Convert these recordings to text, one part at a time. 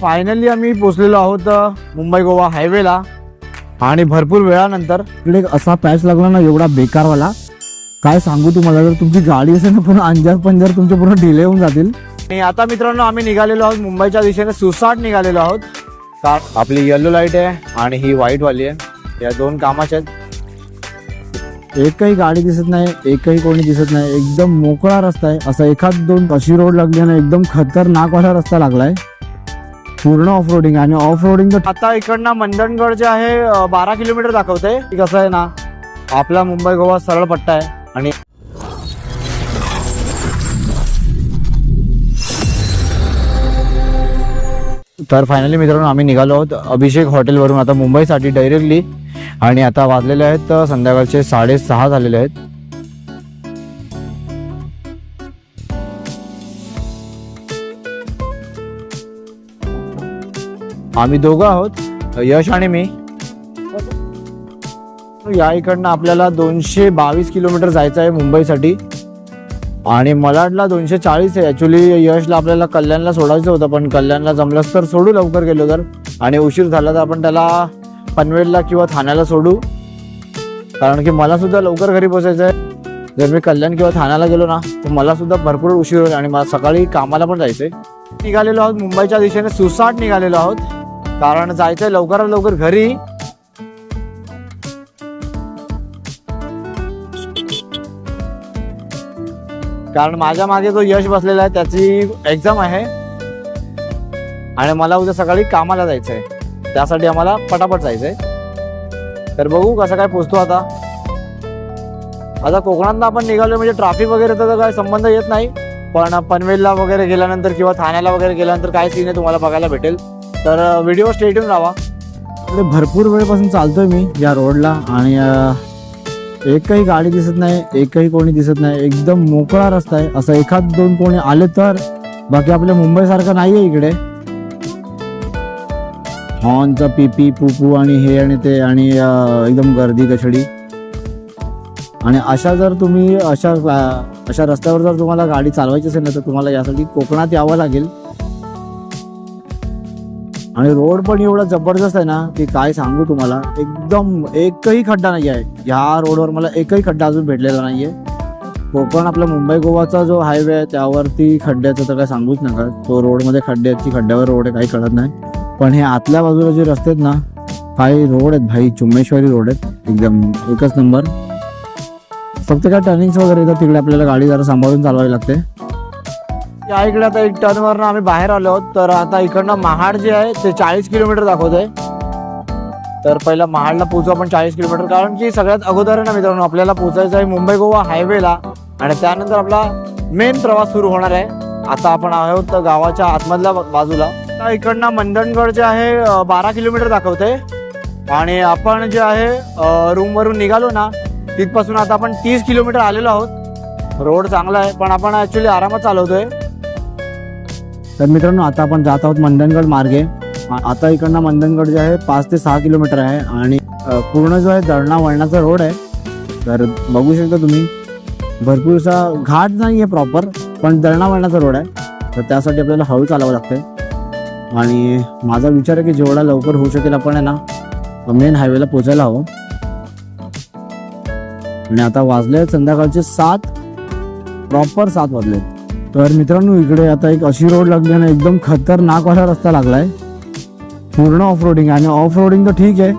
Finally आम्ही पोचलेलो आहोत मुंबई गोवा हायवेला आणि भरपूर वेळानंतर एक असा पॅच लागला ना एवढा बेकारवाला. काय सांगू तुम्हाला जर तुमची गाडी असेल ना पूर्ण अंजार पंजार तुमचे पूर्ण डिले होऊन जातील. आणि आता मित्रांनो आम्ही निघालेलो आहोत मुंबईच्या दिशेने सुसाट निघालेलो आहोत. आपली येलो लाइट आहे आणि ही व्हाईट वाली आहे. या दोन कामाच्या आहेत. एकही गाडी दिसत नाही एकही कोणी दिसत नाही. एकदम मोकळा रस्ता आहे. असा एखाद दोन कशी रोड लागली आणि एकदम खतरनाक वाला रस्ता लागलाय. पूर्ण ऑफ रोडिंग आणि ऑफ रोडिंग आता इकडनं मंदनगड जे आहे बारा किलोमीटर दाखवते कसं आहे ना आपला मुंबई गोवा सरळ पट्टा आहे. आणि तर फायनली मित्रांनो आम्ही निघालो आहोत अभिषेक हॉटेलवरून आता मुंबईसाठी डायरेक्टली आणि आता वाजलेले आहेत संध्याकाळचे साडेसहा झालेले आहेत. आम्ही दोघं आहोत. यश आणि मी. या इकडनं आपल्याला दोनशे बावीस किलोमीटर जायचं आहे मुंबईसाठी. आणि मलाडला दोनशे चाळीस आहे. ॲक्च्युली यशला आपल्याला कल्याणला सोडायचं होतं पण कल्याणला जमलंच तर सोडू लवकर गेलो तर. आणि उशीर झाला तर आपण त्याला पनवेलला किंवा ठाण्याला सोडू. कारण की मला सुद्धा लवकर घरी पोचायचं आहे. जर मी कल्याण किंवा ठाण्याला गेलो ना तर मला सुद्धा भरपूर उशीर होईल आणि मला सकाळी कामाला पण जायचं आहे निघालेलो आहोत. मुंबईच्या दिशेने सुसाट निघालेलो आहोत. कारण जायचंय लवकरात लवकर घरी. कारण माझ्या मागे जो यश बसलेला आहे त्याची एक्झाम आहे. आणि मला उद्या सकाळी कामाला जायचं आहे त्यासाठी आम्हाला पटापट जायचंय. तर बघू कसं काय पोचतो आता. आता कोकणात आपण निघालो म्हणजे ट्रॅफिक वगैरे तर काय संबंध येत नाही. पण पनवेलला वगैरे गेल्यानंतर किंवा ठाण्याला वगैरे गेल्यानंतर काय सीन आहे तुम्हाला बघायला भेटेल. तर व्हिडिओ स्टेडियम राहा. इकडे भरपूर वेळपासून चालतोय मी या रोडला आणि एकही गाडी दिसत नाही एकही कोणी दिसत नाही एकदम मोकळा रस्ता आहे. असं एखाद दोन कोणी आले तर बाकी आपल्या मुंबईसारखं नाही आहे इकडे. हॉर्नचा पीपी पुपू आणि हे आणि ते आणि एकदम गर्दी कचडी. आणि अशा जर तुम्ही अशा अशा रस्त्यावर जर तुम्हाला गाडी चालवायची असेल ना तर तुम्हाला यासाठी कोकणात यावं लागेल. आणि रोड पण एवढा जबरदस्त आहे ना की काय सांगू तुम्हाला? एकदम एकही खड्डा नाही आहे ह्या रोडवर मला एकही खड्डा अजून भेटलेला नाहीये. कोकण आपला मुंबई गोवाचा जो हायवे आहे त्यावरती खड्ड्याचं तर काय सांगूच नका. तो रोडमध्ये खड्डे आहेत की खड्ड्यावर रोड आहे काही कळत नाही. पण हे आतल्या बाजूला जे रस्ते आहेत ना काही रोड आहेत भाई चुम्मेश्वरी रोड आहेत एकदम एकच नंबर. फक्त काय टर्निंग्स वगैरे येतात तिकडे आपल्याला गाडी जरा सांभाळून चालवावी लागते. या इकडे आता एक टर्नवरनं आम्ही बाहेर आलो आहोत. तर आता इकडनं महाड जे आहे ते चाळीस किलोमीटर दाखवतोय. तर पहिला महाडला पोहोचू आपण चाळीस किलोमीटर. कारण की सगळ्यात अगोदर आहे ना मित्रांनो आपल्याला पोहोचायचं आहे मुंबई गोवा हायवेला. आणि त्यानंतर आपला मेन प्रवास सुरू होणार आहे. आता आपण आहोत गावाच्या आतमधल्या बाजूला. तर इकडनं मंदनगड जे आहे बारा किलोमीटर दाखवते आणि आपण जे आहे रूमवरून निघालो ना तिथपासून आता आपण तीस किलोमीटर आलेलो आहोत. रोड चांगला आहे पण आपण ऍक्च्युली आरामात चालवतोय. तर मित्रांनो आता आपण जात आहोत मंडणगड मार्गे. आता इकडनं मंडणगड जे आहे पाच ते सहा किलोमीटर आहे आणि पूर्ण जो आहे दळणा वळणाचा रोड आहे. तर बघू शकता तुम्ही भरपूरसा घाट नाही आहे प्रॉपर पण दळणा वळणाचा रोड आहे. तर त्यासाठी आपल्याला हळू चालावं लागतंय. आणि माझा विचार आहे की जेवढा लवकर होऊ शकेल आपण आहे ना मेन हायवेला पोचायला हवं. आणि आता वाजले संध्याकाळचे सात प्रॉपर सात वाजले तर मित्रांनो इकडे आता एक अशी रोड लागली आहे ना एकदम खतरनाक असा रस्ता लागलाय. पूर्ण ऑफ रोडिंग आणि ऑफ रोडिंग तर ठीक आहे.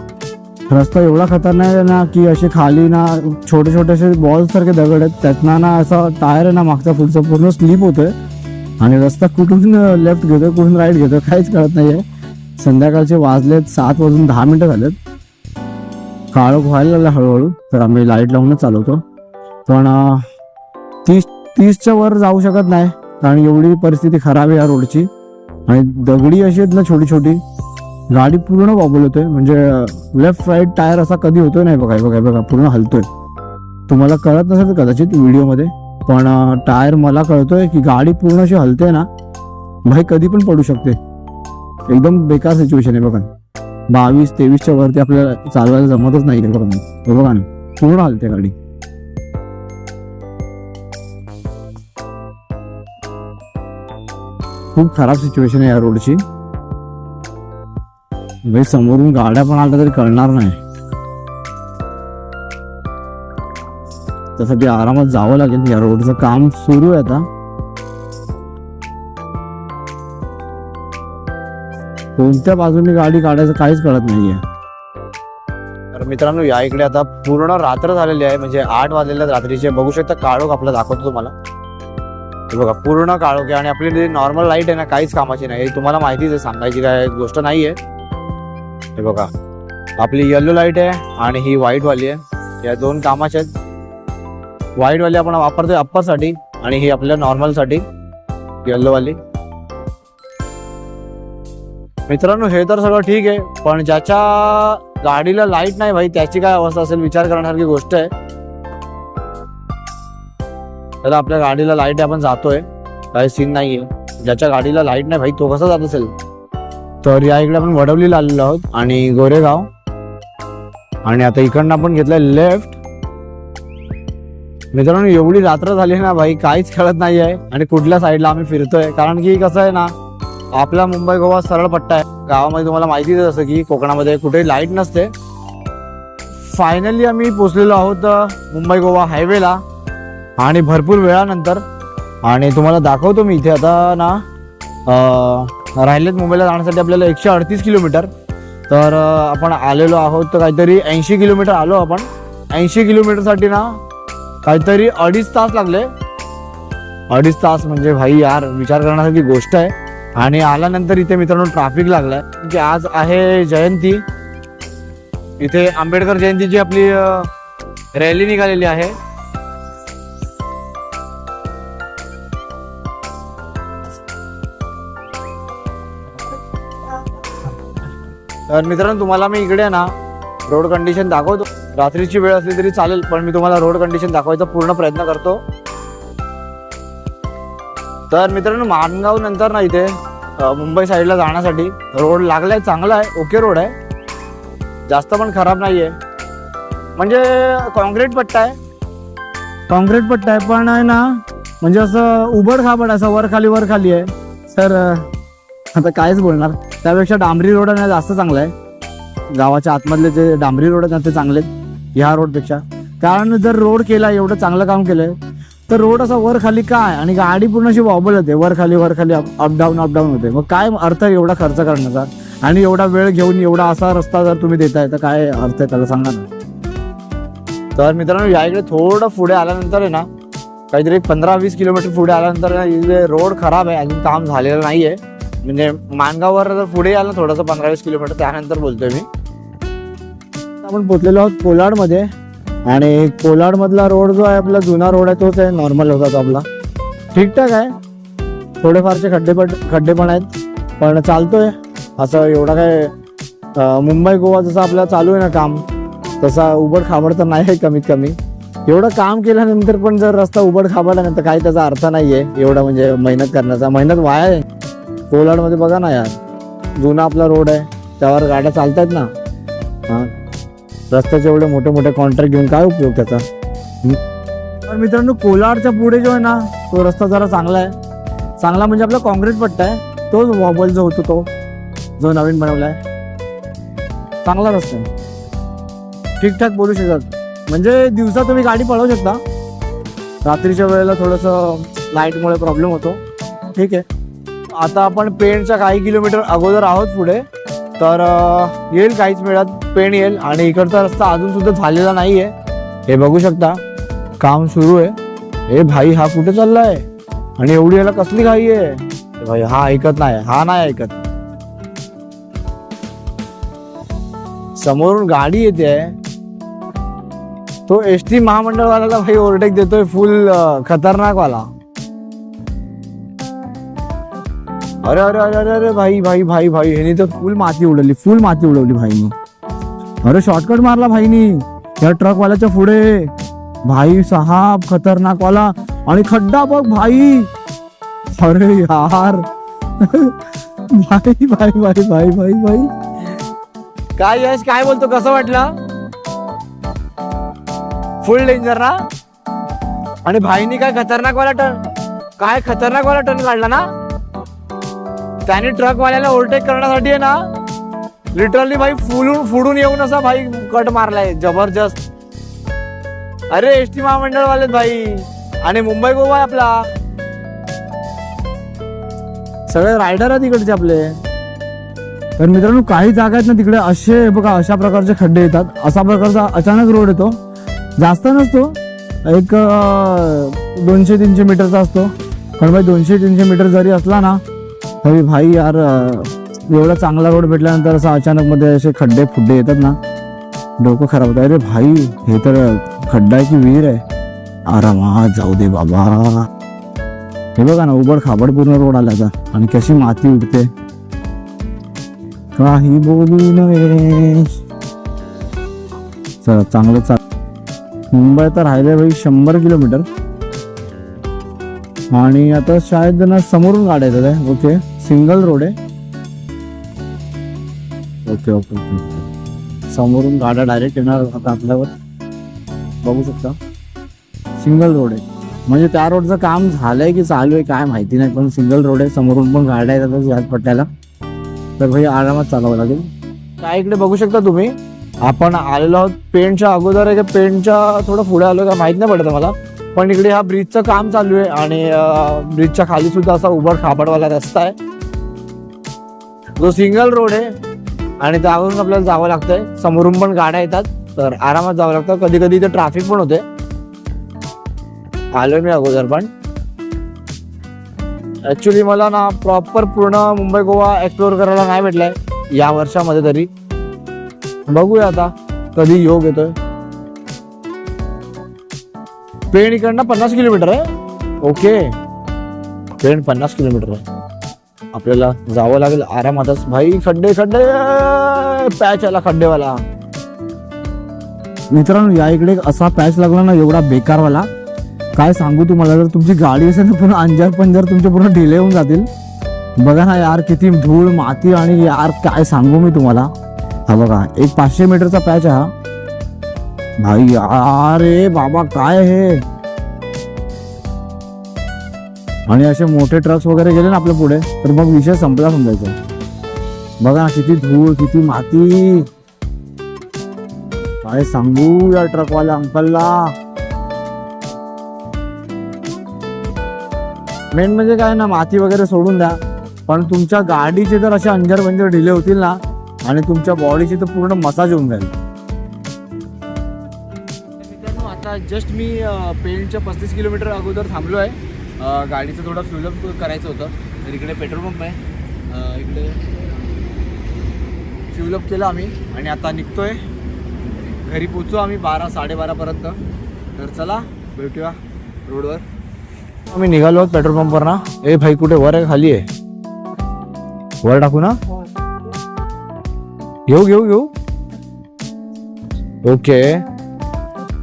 रस्ता एवढा खतरनाक आहे ना की असे खाली ना छोटे छोटे असे बॉल दगड आहेत. त्यातनं ना असा टायर आहे ना मागचा पुढचा पूर्ण स्लिप होतोय. आणि रस्ता कुठून लेफ्ट घेतो कुठून राईट घेतो काहीच कळत नाही आहे संध्याकाळचे वाजलेत सात वाजून दहा मिनिटं झालेत. काळोख व्हायला लागला हळूहळू. तर आम्ही लाइट लावूनच चालवतो. पण तीस तीसच्या वर जाऊ शकत नाही. कारण एवढी परिस्थिती खराब आहे या रोडची. आणि दगडी अशी आहेत ना छोटी छोटी गाडी पूर्ण वॉबल होतोय. म्हणजे लेफ्ट राईट टायर असा कधी होतोय नाही बघा. हे बघा बघा पूर्ण हलतोय. तुम्हाला कळत नसेल कदाचित व्हिडिओमध्ये. पण टायर मला कळतोय की गाडी पूर्ण अशी हलते ना भाई कधी पण पडू शकते. एकदम बेकार सिच्युएशन आहे बघा. बावीस तेवीसच्या वरती आपल्याला चालवायला जमतच नाही बघा. बघा ना पूर्ण हलते गाडी. खूप खराब सिच्युएशन आहे या रोडची म्हणजे समोरून गाड्या पण आल्या तरी कळणार नाही. त्यासाठी आरामात जावं लागेल. या रोडचं काम सुरू आहे आता. कोणत्या बाजूने गाडी काढायचं काहीच कळत नाहीये. तर मित्रांनो या इकडे आता पूर्ण रात्र झालेली आहे. म्हणजे आठ वाजलेल्या रात्रीचे. बघू शकता काळोख आपला दाखवतो तुम्हाला. बघा पूर्ण काळोखे आणि आपली नॉर्मल लाइट आहे ना काहीच कामाची नाही. तुम्हाला माहितीच आहे सांगायची काय गोष्ट नाहीये हे बघा आपली येल्लो लाइट आहे आणि ही व्हाईटवाली आहे. या दोन कामाच्या आहेत. व्हाईटवाली आपण वापरतोय अप्परसाठी आणि ही आपल्या नॉर्मलसाठी येल्लो वाली. मित्रांनो हे तर सगळं ठीक आहे पण ज्याच्या गाडीला लाइट नाही भाई त्याची काय अवस्था असेल विचार करण्यासारखी गोष्ट आहे. तर आपल्या गाडीला लाइट आपण जातोय. काही सीन नाहीये. ज्याच्या गाडीला लाइट नाही भाई तो कसा जात असेल? तर या इकडे आपण वडवलीला आलेलो आहोत आणि गोरेगाव. आणि आता इकडनं आपण घेतलंय लेफ्ट मित्रांनो एवढी रात्र झाली ना भाई काहीच कळत नाही आहे आणि कुठल्या साईडला आम्ही फिरतोय? कारण की कसं आहे ना आपला मुंबई गोवा सरळ पट्टा आहे. गावामध्ये तुम्हाला माहितीच आहे की कोकणामध्ये कुठेही लाइट नसते. फायनली आम्ही पोचलेलो आहोत मुंबई गोवा हायवेला आणि भरपूर वेळानंतर आणि तुम्हाला दाखवतो मी इथे आता ना राहिलेत मुंबईला जाण्यासाठी आपल्याला एकशे अडतीस किलोमीटर. तर आपण आलेलो आहोत तर काहीतरी ऐंशी किलोमीटर आलो आपण. ऐंशी किलोमीटरसाठी ना काहीतरी अडीच तास लागले. अडीच तास म्हणजे भाई यार विचार करण्यासारखी गोष्ट आहे. आणि आल्यानंतर इथे मित्रांनो ट्रॅफिक लागलाय. की आज आहे जयंती. इथे आंबेडकर जयंतीची आपली रॅली निघालेली आहे. तर मित्रांनो तुम्हाला मी इकडे ना रोड कंडिशन दाखवतो. रात्रीची वेळ असली तरी चालेल पण मी तुम्हाला रोड कंडिशन दाखवायचा पूर्ण प्रयत्न करतो. तर मित्रांनो माणगाव नंतर ना इथे मुंबई साईडला जाण्यासाठी रोड लागलाय चांगला आहे ओके रोड आहे. जास्त पण खराब नाही आहे म्हणजे कॉन्क्रीट पट्टा आहे. कॉन्क्रीट पट्टा आहे पण आहे ना म्हणजे असं उबड खाबड असं वर खाली वर खाली आहे तर आता कायच बोलणार. त्यापेक्षा डांबरी रोड आहे जास्त चांगला आहे. गावाच्या आतमधले जे डांबरी रोड आहेत ना ते चांगले आहेत. ह्या रोडपेक्षा. कारण जर रोड केला एवढं चांगलं काम केलंय तर रोड असा वर खाली काय आणि गाडी पूर्ण अशी वॉबल होते वर खाली वर खाली अप अपडाऊन होते. मग काय अर्थ आहे एवढा खर्च करण्याचा? आणि एवढा वेळ घेऊन एवढा असा रस्ता जर तुम्ही देताय तर काय अर्थ आहे त्याला सांगा ना. तर मित्रांनो या इकडे थोडं पुढे आल्यानंतर आहे ना काहीतरी पंधरा वीस किलोमीटर पुढे आल्यानंतर ना रोड खराब आहे. अजून काम झालेलं नाहीये. म्हणजे मानगाववर जर पुढे आलं थोडंसं पंधरा वीस किलोमीटर त्यानंतर बोलतोय मी. आपण पोचलेलो आहोत कोलाडमध्ये आणि कोलाडमधला रोड जो आहे आपला जुना रोड आहे तोच आहे नॉर्मल होता तो आपला. ठीकठाक आहे. थोडेफारचे खड्डे पण खड्डे पण आहेत. पण चालतोय. असं एवढा काय मुंबई गोवा जसं आपलं चालू आहे ना काम तसा उबड खाबड तर नाही आहे कमीत कमी एवढं काम केल्यानंतर पण जर रस्ता उबड खाबडला नाही तर काही त्याचा अर्थ नाही आहे एवढा म्हणजे मेहनत करण्याचा. मेहनत वाया आहे कोलाडमध्ये बघा ना यार. जुना आपला रोड आहे. त्यावर गाड्या चालतात ना. हां. रस्त्याचे एवढे मोठे मोठे कॉन्ट्रॅक्ट घेऊन काय उपयोग त्याचा? तर मित्रांनो कोलाडच्या पुढे जो आहे ना तो रस्ता जरा चांगला आहे. चांगला म्हणजे आपला काँक्रीट पट्टा आहे. तोच वॉबल जो होतो तो जो नवीन बनवला आहे चांगला रस्ता आहे. ठीकठाक बोलू शकतात. म्हणजे दिवसा तुम्ही गाडी पळवू शकता. रात्रीच्या वेळेला थोडंसं लाईटमुळे प्रॉब्लेम होतो. ठीक आहे. आता आपण पेणच्या काही किलोमीटर अगोदर आहोत पुढे. तर येईल काहीच मिळत. पेण येईल. आणि इकडचा रस्ता अजून सुद्धा झालेला नाहीये. हे बघू शकता. काम सुरू आहे. ए भाई हा कुठे चाललाय? आणि एवढी याला कसली घाई आहे? भाई हा ऐकत नाही. हा नाही ऐकत. समोरून गाडी येते. तो एस टी महामंडळवाल्याला भाई ओव्हरटेक देतोय. फुल खतरनाक वाला अरे अरे अरे अरे अरे भाई भाई भाई भाई ह्याने तर फुल माती उडवली फुल माती उडवली भाईनी. अरे शॉर्टकट मारला भाईनी. या ट्रकवाल्याच्या पुढे. भाई साहाब खतरनाक वाला आणि खड्डा बघ भाई. अरे यार. भाई भाई भाई भाई भाई भाई. काय यश काय बोलतो कसं वाटलं? फुल डेंजर ना? आणि भाईनी काय खतरनाक वाला टर्न काय खतरनाक वाला टर्न काढला ना? त्याने ट्रकवाल्याला ओव्हरटेक करण्यासाठी आहे ना लिटरली भाई फुलून फुडून येऊन असा भाई कट मारलाय जबरदस्त. अरे एस टी महामंडळवाले भाई. आणि मुंबई गोवा आहे आपला. सगळे रायडर आहे तिकडचे आपले. तर मित्रांनो काही जागा आहेत ना तिकडे असे बघा अशा प्रकारचे खड्डे येतात. असा प्रकारचा अचानक रोड येतो. जास्त नसतो. एक दोनशे तीनशे मीटरचा असतो. पण भाई दोनशे तीनशे मीटर जरी असला ना अरे भाई यार एवढा चांगला रोड भेटल्यानंतर असं अचानक मध्ये असे खड्डे फुड्डे येतात ना डोकं खराब होतं. अरे भाई हे तर खड्डा आहे की विहीर आहे? आरामात जाऊ दे बाबा. हे बघा ना उबड खाबड पूर्ण रोड आला आता. आणि कशी माती उडते. काही बोलू नये. चला चांगलं चाल मुंबई तर राहिले भाई शंभर किलोमीटर. आणि आता शायद ना समोरून गाड्या येतात आहे. ओके. सिंगल रोड आहे. ओके ओके ओके समोरून गाड्या डायरेक्ट येणार आता आपल्यावर. बघू शकता. सिंगल रोड आहे. म्हणजे त्या रोडचं काम झालंय की चालू आहे काय माहिती नाही पण सिंगल रोड आहे. समोरून पण गाड्या येतात याच पट्ट्याला. तर भाई आरामात चालावं लागेल. काय इकडे बघू शकता तुम्ही? आपण आलेलो आहोत पेंटच्या अगोदर आहे का? पेंटच्या थोडं पुढे आलो का? माहीत नाही पडत मला. पण इकडे हा ब्रिजचं काम चालू आहे आणि ब्रिजच्या खाली सुद्धा असा उभर खाबडवाला रस्ता आहे. जो सिंगल रोड आहे आणि त्यावरून आपल्याला जावं लागतंय. समोरून पण गाड्या येतात तर आरामात जावं लागतं. कधी कधी इथे ट्रॅफिक पण होते. आलोय मी अगोदर पण. ऍक्च्युली मला ना प्रॉपर पूर्ण मुंबई गोवा एक्सप्लोर करायला नाही भेटलाय या वर्षामध्ये तरी. बघूया आता कधी योग येतोय. पेण इकडनं पन्नास किलोमीटर आहे ओके. पेण पन्नास किलोमीटर. आहे आपल्याला जावं लागेल आरामातच. भाई खड्डे खड्डे पॅच आला खड्डेवाला. मित्रांनो या इकडे असा पॅच लागला ना एवढा बेकारवाला. काय सांगू तुम्हाला जर तुमची गाडी असेल तर पूर्ण अंजार पंजार तुमचे पूर्ण ढिले होऊन जातील. बघा ना यार किती धूळ माती आणि यार काय सांगू मी तुम्हाला. हा बघा एक पाचशे मीटरचा पॅच आहे हा. भाई अरे बाबा काय हे? आणि असे मोठे ट्रक्स वगैरे गेले ना आपल्या पुढे तर मग विषय संपला समजायचा. बघा ना किती धूळ किती माती. काय सांगू या ट्रकवाल्या अंकलला? मेन म्हणजे काय ना माती वगैरे सोडून द्या. पण तुमच्या गाडीचे जर असे अंजर बंजर ढिले होतील ना आणि तुमच्या बॉडीची तर पूर्ण मसाज होऊन जाईल. जस्ट मी पेंटच्या पस्तीस किलोमीटर अगोदर थांबलो आहे गाडीचं थोडं फ्युलअप करायचं होतं. तर इकडे पेट्रोल पंप आहे. इकडे फ्युलअप केलं आम्ही आणि आता निघतोय. घरी पोचू आम्ही बारा साडेबारापर्यंत तर चला भेटूया रोडवर. आम्ही निघालो आहोत पेट्रोल पंपवर ना ए भाई कुठे? वर आहे खाली आहे. वर टाकू ना? घेऊ घेऊ घेऊ. ओके.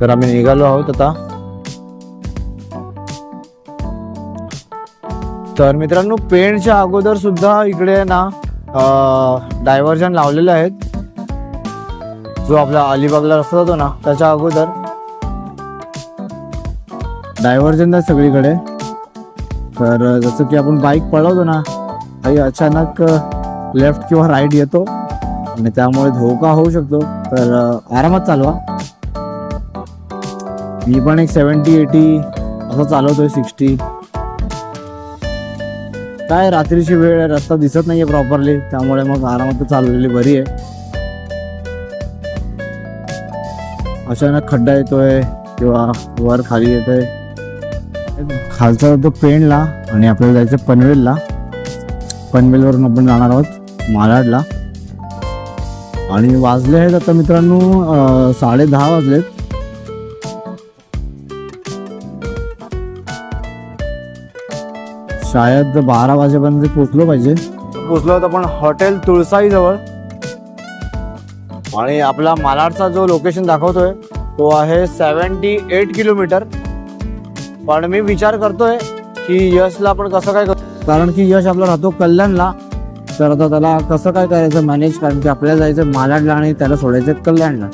तर आम्ही निघालो आहोत आता. तर मित्रांनो पेंटच्या अगोदर सुद्धा इकडे ना डायव्हर्जन लावलेले आहेत. जो आपला अलिबागला रस्ता जातो ना त्याच्या अगोदर. डायव्हर्जन आहे सगळीकडे. तर जसं की आपण बाईक पळवतो ना काही अचानक लेफ्ट किंवा राईट येतो. आणि त्यामुळे धोका होऊ शकतो. तर आरामात चालवा. मी पण एक सेवन्टी एटी असं चालवतोय सिक्स्टी काय रात्रीची वेळ आहे? रस्ता दिसत नाहीये प्रॉपरली त्यामुळे मग आरामात चालवलेली बरी आहे. अचानक खड्डा येतोय किंवा वर खाली येतोय. खालचा जातो पेणला आणि आपल्याला जायचं पनवेलला. पनवेलवरून आपण जाणार आहोत मालाडला. आणि वाजले आहेत आता मित्रांनो साडे दहा वाजलेत. शायद बारा वाजेपर्यंत पोचलो पाहिजे. पोचलो होतो आपण हॉटेल तुळसाई जवळ आणि आपला मालाडचा जो लोकेशन दाखवतोय तो आहे सेवन्टी एट किलोमीटर पण मी विचार करतोय की यशला आपण कसं काय करतो कारण की यश आपला राहतो कल्याणला. तर आता त्याला कसं काय करायचं मॅनेज कारण की आपल्याला जायचं मालाडला आणि त्याला सोडायचं कल्याणला.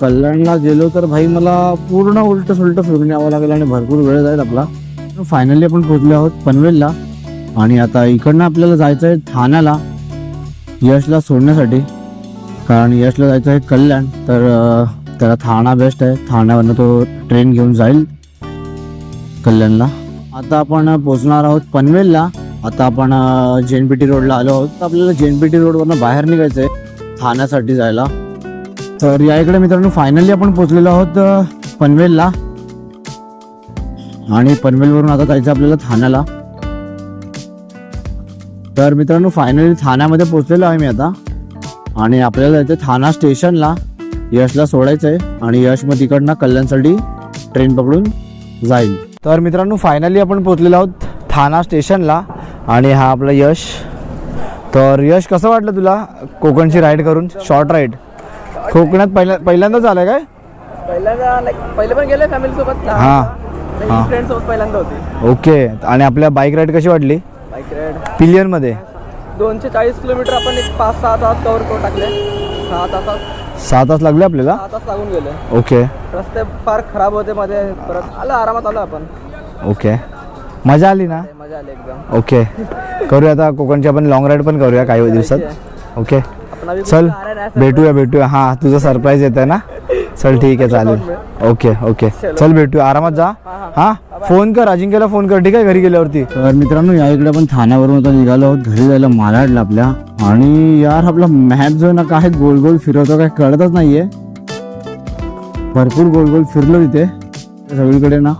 कल्याणला गेलो तर भाई मला पूर्ण उलट सुलट फिरून यावं लागेल आणि भरपूर वेळ जाईल आपला. फायनली आपण पोहोचलो आहोत पनवेलला. आणि आता इकडनं आपल्याला जायचं आहे ठाण्याला यशला सोडण्यासाठी. कारण यशला जायचं आहे कल्याण. तर त्याला ठाणा बेस्ट आहे. ठाण्यावरनं तो ट्रेन घेऊन जाईल कल्याणला. आता आपण पोचणार आहोत पनवेलला. आता आपण जेनपीटी रोडला आलो आहोत. तर आपल्याला जेनपीटी रोडवरनं बाहेर निघायचं आहे ठाण्यासाठी जायला. तर या इकडे मित्रांनो फायनली आपण पोचलेलो आहोत पनवेलला. आणि पनवेलवरून आता जायचं आपल्याला ठाण्याला. तर मित्रांनो फायनली ठाण्यामध्ये पोचलेलो आहे मी आता. आणि आपल्याला जायचं ठाणा स्टेशनला यशला सोडायचं आहे. आणि यश मग तिकडनं कल्याणसाठी ट्रेन पकडून जाईल. तर मित्रांनो फायनली आपण पोचलेलो आहोत ठाणा स्टेशनला. आणि हा आपला यश. तर यश कसं वाटलं तुला कोकणची राईड करून? शॉर्ट राईड कोकणात पहिल्या पहिल्यांदाच आलाय काय? पहिल्यांदा पहिले पण गेले फॅमिली सोबत हा. हा. फ्रेंड सोबत पहिल्यांदा होते. ओके. आणि आपल्या बाईक राईड कशी वाटली? बाईक राईड पिलियनमध्ये दोनशे चाळीस किलोमीटर आपण एक पाच सहा तास कव्हर करून टाकले. सहा तासात. सहा तास लागले आपल्याला? सहा तास लागून गेले. ओके. रस्ते फार खराब होते मध्ये. परत आलं आरामात आलो आपण. ओके. मजा आली ना? मजा आली एकदम. ओके. करूया आता कोकणची आपण लॉंग राईड पण करूया काही दिवसात. ओके. आपण अभी चल. कुठं भेटूया भेटूया. हां तुझं सरप्राईज येत आहे ना? चल ठीक आहे चालेल. Okay okay. चल. भेटूया. आरामात जा. हां फोन कर अजिंक्यला फोन कर. ठीक आहे घरी गेल्यावरती. तर मित्रांनो या इकडे आपण ठाण्यावरून आता निघालो आहोत. घरी जायला मालाडला आपल्या. आणि यार आपला मॅप जो आहे ना काय गोल गोल फिरवतो काय कळतच नाहीये. भरपूर गोल गोल फिरलो तिथे. सगळीकडे ना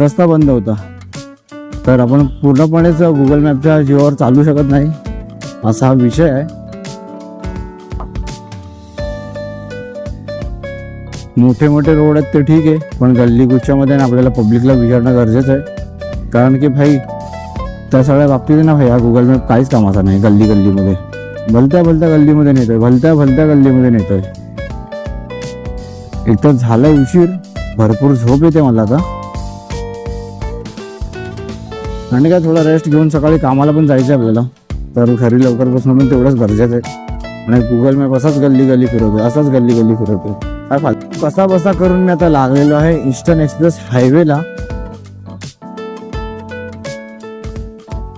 रस्ता बंद होता. तर आपण पूर्णपणेच गुगल मॅपच्या जीवावर चालू शकत नाही. असा हा विषय आहे. मोठे मोठे रोड आहेत ते ठीक आहे पण गल्ली गुच्छामध्ये ना आपल्याला पब्लिकला विचारणं गरजेचं आहे. कारण की भाई त्या सगळ्या बाबतीत ना भाई हा गुगल मॅप काहीच कामाचा नाही गल्ली गल्लीमध्ये. भलत्या भलत्या गल्लीमध्ये नेतोय भलत्या भलत्या गल्लीमध्ये नेतोय. एक तर झालं उशीर भरपूर झोप येते मला आता. आणि काय थोडा रेस्ट घेऊन सकाळी कामाला पण जायचं आहे आपल्याला. तर घरी लवकर बसणं पण तेवढंच गरजेचं आहे. आणि गुगल मॅप असाच गल्ली गल्ली फिरवतोय असाच गल्ली गल्ली फिरवतोय कसा बसा करून मी आता लागलेलो आहे ईस्टर्न एक्सप्रेस हायवेला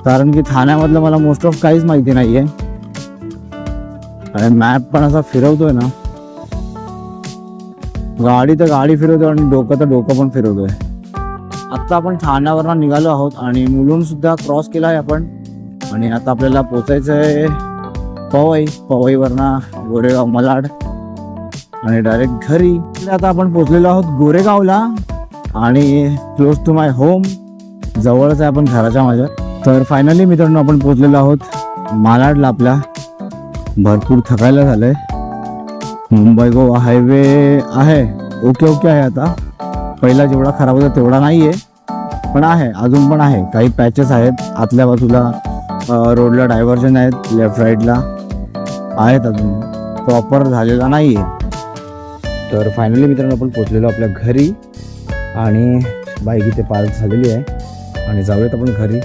कारण की ठाण्यामधलं मला मोस्ट ऑफ काहीच माहिती नाहीये. आणि मॅप पण असा फिरवतोय ना. गाडी तर गाडी फिरवतोय आणि डोकं तर डोकं पण फिरवतोय. आता आपण ठाण्यावरनं निघालो आहोत आणि मुलून सुद्धा क्रॉस केला आहे आपण. आणि आता आपल्याला पोचायचं आहे पवई पवईवरनं गोरेगाव मलाड आणि डायरेक्ट घरी. आता आपण पोचलेलो आहोत गोरेगावला आणि क्लोज टू माय होम जवळच आहे आपण घराच्या माझ्या तर फायनली मित्रांनो आपण पोचलेलो आहोत मालाडला आपल्या. भरपूर थकायला झालंय. मुंबई गोवा हायवे आहे. ओके ओके आहे आता. पहिला जेवढा खराब होता तेवढा नाही आहे पण आहे अजून पण आहे. काही पॅचेस आहेत. आतल्या बाजूला रोडला डायव्हर्जन आहेत लेफ्ट राईटला आहेत अजून. प्रॉपर झालेला नाही आहे तर फायनली मित्रांनो आपण पोचलेलो आपल्या घरी. आणि बाईक इथे पार्क झालेली आहे. आणि जाऊयात आपण घरी.